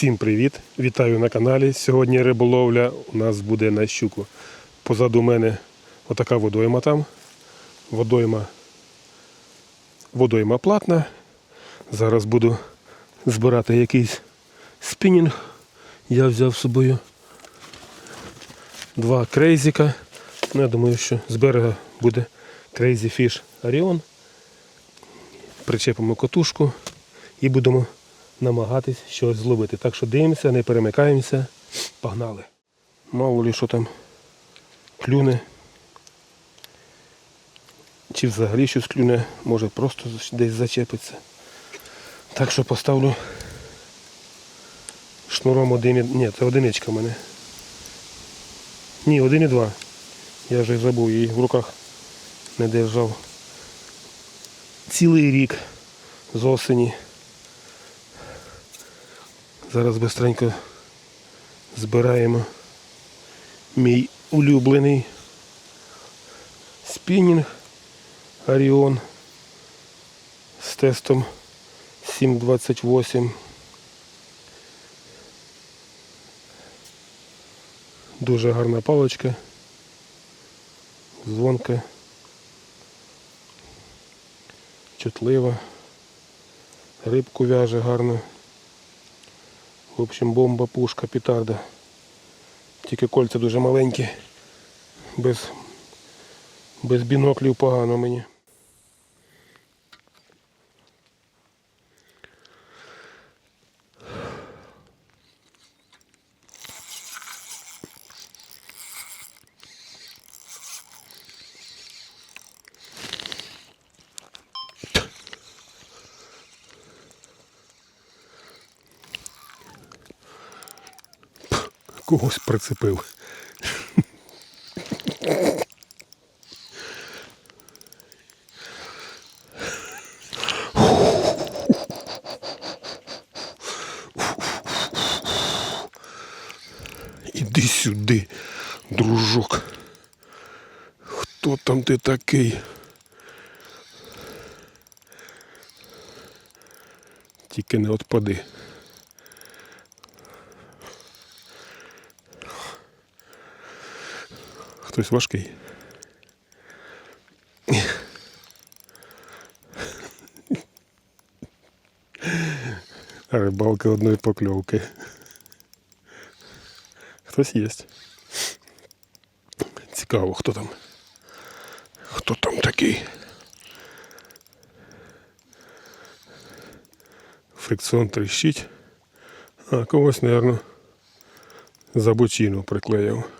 Всім привіт! Вітаю на каналі. Сьогодні риболовля у нас буде на щуку. Позаду мене отака водойма там. Водойма, водойма платна. Зараз буду збирати якийсь спінінг. Я взяв з собою два крейзіка. Ну, я думаю, що з берега буде Crazy Fish Orion. Причепимо котушку і будемо намагатись щось зловити. Так що дивимося, не перемикаємося. Погнали. Мало ли що там клюне. Чи взагалі щось клюне, може просто десь зачепиться. Так що поставлю шнуром один і... Ні, це одиничка в мене. Ні, один і два. Я вже забув, її в руках не держав. Цілий рік з осені. Зараз бистренько збираємо мій улюблений спінінг Оріон з тестом 728. Дуже гарна паличка. Дзвонка. Чутлива. Рибку в'яже гарно. В общем, бомба, пушка, петарда. Тільки кольця дуже маленькі. Без, без біноклів погано мені. Когось прицепив. Іди сюди, дружок. Хто там ти такий? Тільки не отпади. Хтось важкий. Рибалка одної покльовки. Хтось є. Цікаво, хто там. Хто там такий? Фрикціон тріщить. А, когось, мабуть, за бочину приклеїв.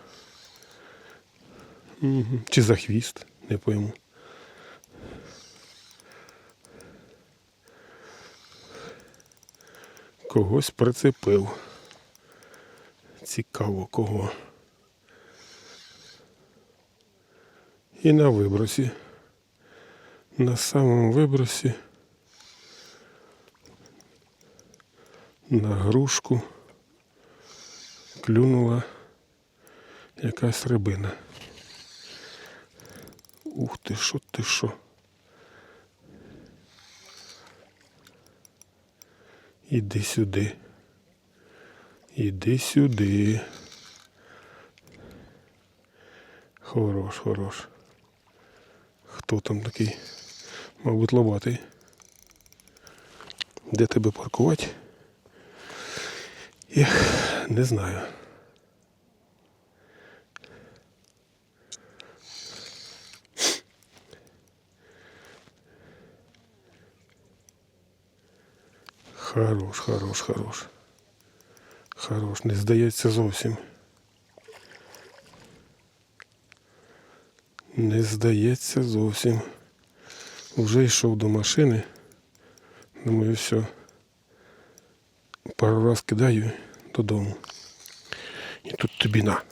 Чи за хвіст, не пойму. Когось прицепив. Цікаво кого. І на вибросі. На самому вибросі. На грушку клюнула якась рибина. Ух ти, що ти що? Іди сюди. Іди сюди. Хорош, хорош. Хто там такий? Мабуть, лобатий. Де тебе паркувати? Ех, не знаю. Хорош, хорош, хорош. Хорош, не здається зовсім. Не здається зовсім. Вже йшов до машини. Думаю, все. Пару раз кидаю додому. І тут тобі на.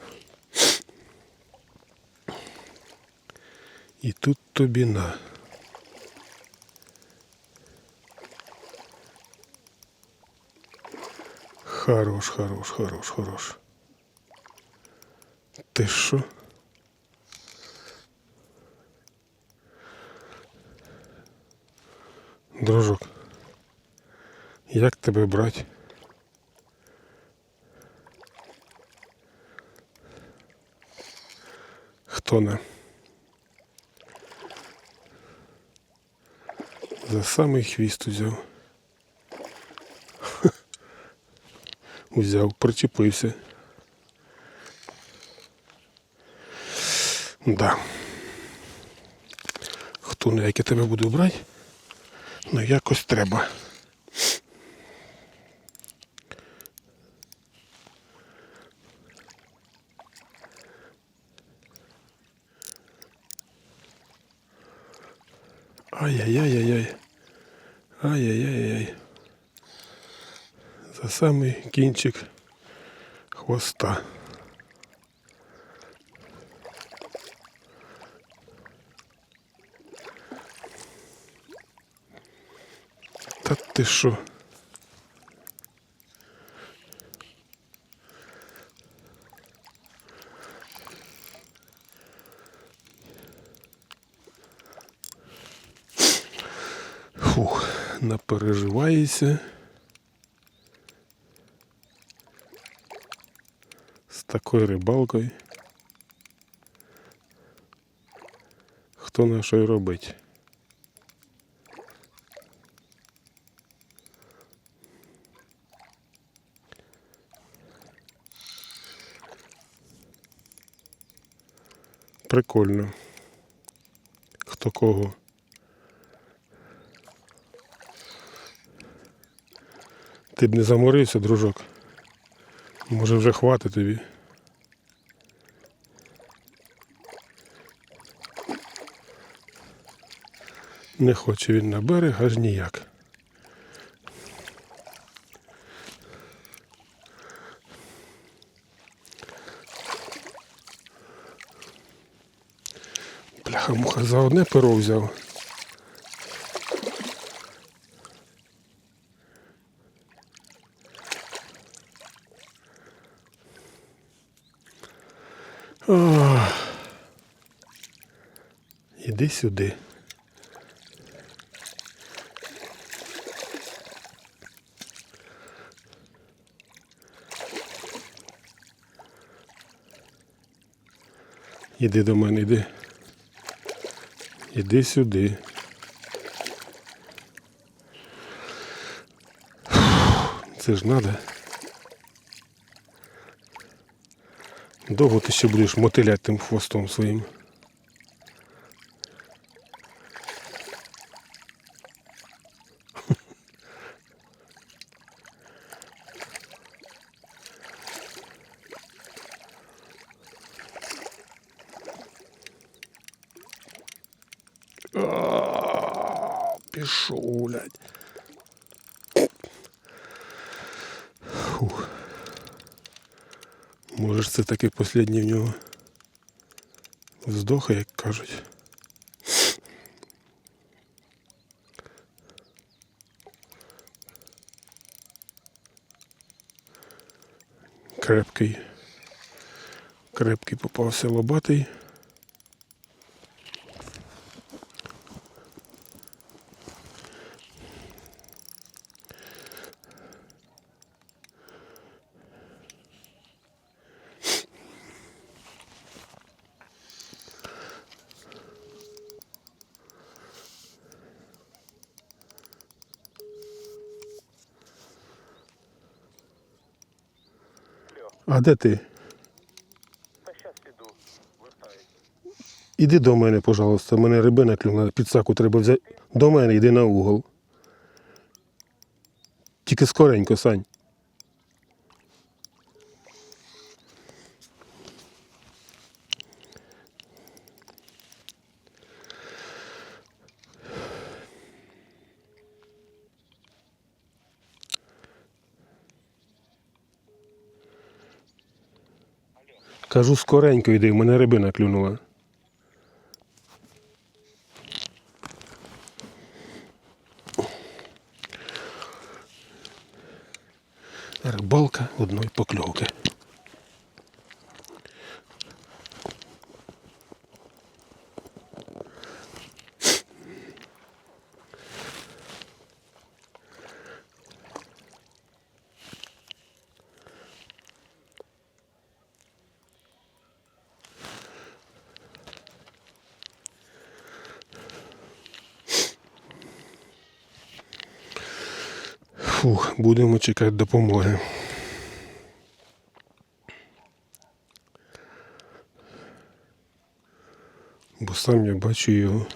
І тут тобі на. Хорош, хорош, хорош, хорош. ты що? Дружок, як тебе брать? Хто не? За самий хвіст узяв. Узяв, причепився. Да. Хто не як я тебе буду брати? Ну якось треба. За самий кінчик хвоста. Та ти що? Фух, напереживається. З такою рибалкою. Хто на що й робить? Прикольно. Хто кого? Ти б не заморився, дружок. Може вже хватить тобі. Не хоче він на берег аж ніяк. Бляха-муха за одне перо взяв. Іди сюди. Іди до мене, іди. Іди сюди. Це ж надо. Довго ти ще будеш мотиляти тим хвостом своїм. Пішов, блядь. Фух. Може це таки останній в нього вздох, як кажуть. Крепкий. Крепкий попався лобатий. А де ти? Та. Іди до мене, пожалуйста. У Мене рибина клюнула, підсаку треба взяти. До мене йди на угол. Тільки скоренько, Сань. Кажу, скоренько йди, мене рибина клюнула. Рибалка одної покльовки. Фух, будемо чекати допомоги. Бо сам я бачу його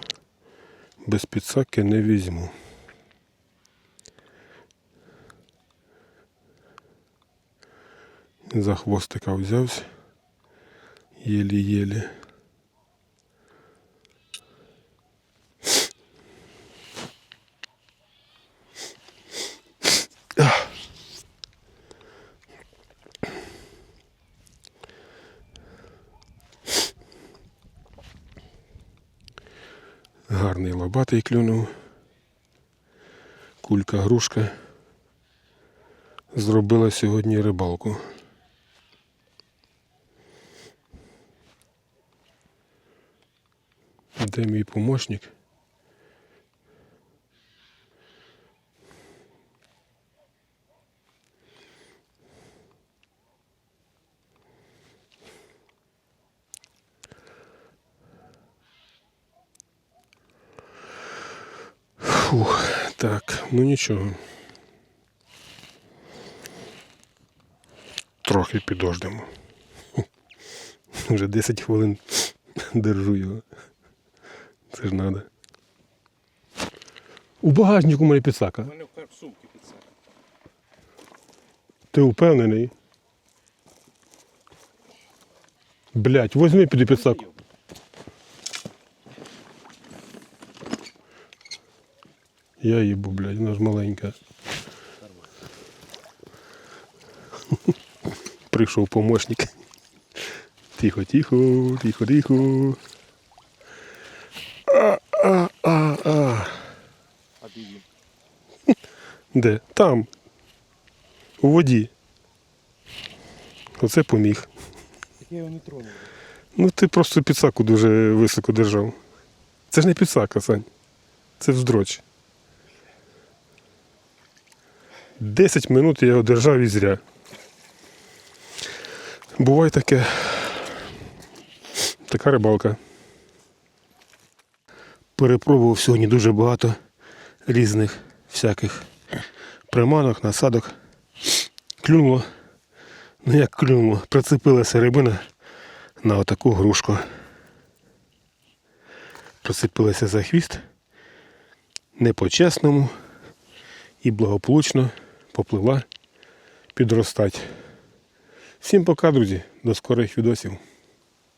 без підсаки не візьму. За хвостика взявся. Єлі-єлі. Гарний лобатий клюнув. Кулька грушка. Зробила сьогодні рибалку. Де мій помощник? Фух, так, ну нічого. Трохи підождемо. Вже 10 хвилин держу його. Це ж треба. У багажнику у підсака. У мене в сумки під це. Ти впевнений? Блять, возьми піди підсаку. Я їбу, блядь, вона ж маленька. Прийшов помощник. Тихо, тихо, тихо, тихо. А, а, а, а. А де він? Де? Там. У воді. Оце поміг. Так я його не тронув. Ну ти просто підсаку дуже високо держав. Це ж не підсака, Сань. Це вздроч. Десять минут я його держав і зря. Буває таке. Така рибалка. Перепробував сьогодні дуже багато різних всяких приманок, насадок. Клюнуло. Ну як клюнуло, прицепилася рибина на отаку грушку. Прицепилася за хвіст не по-чесному і благополучно попливла підростати. Всім пока, друзі, до скорих відосів.